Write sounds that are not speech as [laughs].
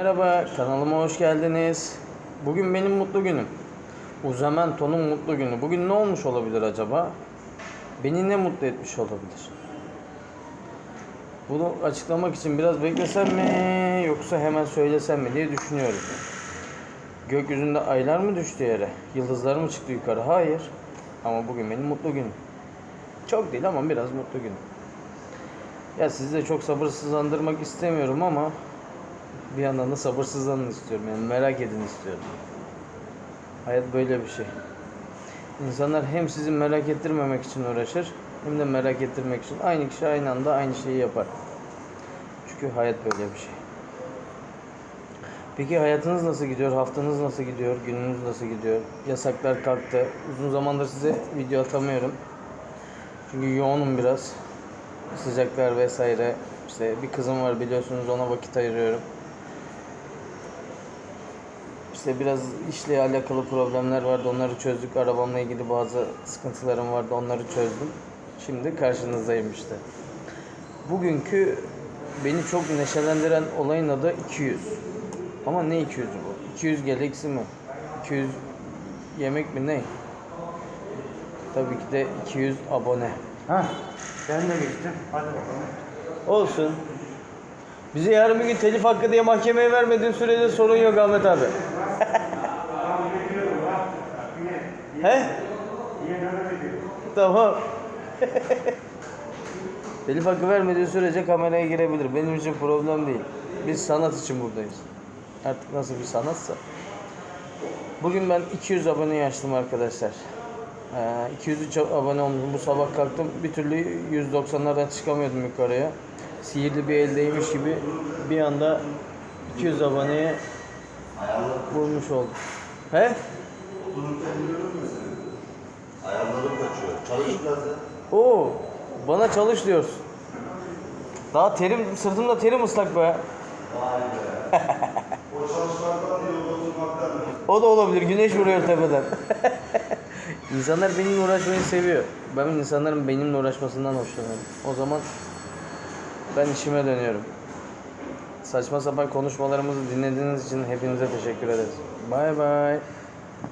Merhaba, kanalıma hoş geldiniz. Bugün benim mutlu günüm. Uzamento'nun mutlu günü. Bugün ne olmuş olabilir acaba? Beni ne mutlu etmiş olabilir? Bunu açıklamak için biraz beklesem mi yoksa hemen söylesem mi diye düşünüyorum. Gökyüzünde aylar mı düştü yere? Yıldızlar mı çıktı yukarı? Hayır. Ama bugün benim mutlu günüm. Çok değil ama biraz mutlu günüm. Ya sizi de çok sabırsızlandırmak istemiyorum ama bir yandan da sabırsızlanın istiyorum. Yani merak edin istiyorum. Hayat böyle bir şey. İnsanlar hem sizi merak ettirmemek için uğraşır hem de merak ettirmek için aynı kişi aynı anda aynı şeyi yapar. Çünkü hayat böyle bir şey. Peki hayatınız nasıl gidiyor? Haftanız nasıl gidiyor? Gününüz nasıl gidiyor? Yasaklar kalktı. Uzun zamandır size video atamıyorum. Çünkü yoğunum biraz. Sıcaklar vesaire. İşte bir kızım var biliyorsunuz ona vakit ayırıyorum. İşte biraz işle alakalı problemler vardı. Onları çözdük. Arabamla ilgili bazı sıkıntılarım vardı. Onları çözdüm. Şimdi karşınızdayım işte. Bugünkü beni çok neşelendiren olayın adı 200. Ama ne 200'ü bu? 200 Galaxy mi? 200 yemek mi ne? Tabii ki de 200 abone. Ha, ben de geçtim. Hadi bakalım. Olsun. Bize yarın bir gün telif hakkı diye mahkemeye vermediğin sürece sorun yok Ahmet abi. He? Tamam. [laughs] telif hakkı vermediği sürece kameraya girebilir. Benim için problem değil. Biz sanat için buradayız. Artık nasıl bir sanatsa. Bugün ben 200 aboneyi açtım arkadaşlar. Ee, 203 abone oldum. Bu sabah kalktım. Bir türlü 190'lardan çıkamıyordum yukarıya. Sihirli bir eldeymiş gibi bir anda 200 aboneye vurmuş oldum. He? Ayarlarım kaçıyor. Çalış biraz ya. Oo, bana çalış diyorsun. Daha terim, sırtımda terim ıslak be. [laughs] O çalışmaktan yolda oturmaktan. O da olabilir. Güneş vuruyor tepeden. [laughs] İnsanlar benimle uğraşmayı seviyor. Ben insanların benimle uğraşmasından hoşlanıyorum. O zaman ben işime dönüyorum. Saçma sapan konuşmalarımızı dinlediğiniz için hepinize teşekkür ederiz. Bay bay.